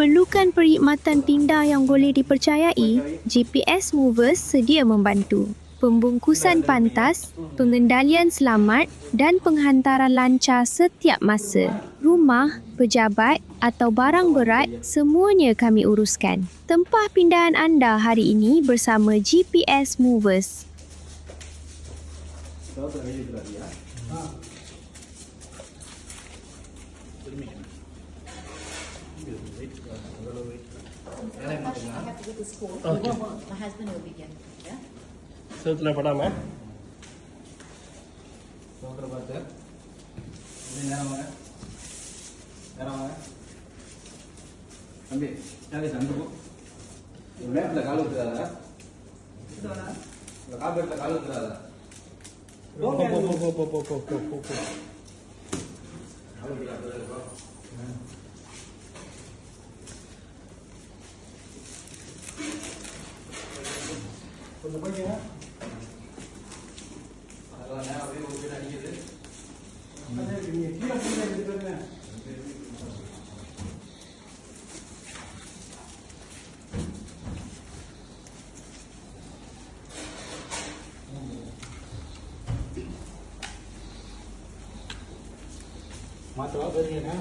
Perlukan perkhidmatan tindah yang boleh dipercayai, GPS Movers sedia membantu. Pembungkusan pantas, pengendalian selamat dan penghantaran lancar setiap masa. Rumah, pejabat atau barang berat, semuanya kami uruskan. Tempah pindahan anda hari ini bersama GPS Movers. I செவுத்துல படாம சோக்கரை பார்த்து நேரம் வாங்க நேரம் வாங்க தம்பி தம்பி போ இந்த மேட்டில் கால் இந்த காப்பேட்டில் கால் ஊத்துறாத போ போ போ போ போ போ போ போ கொஞ்சம் போய்க்கங்க நீங்கள் கீழே போய் எடுத்து பாருங்க மாற்றவா பாருங்கண்ணா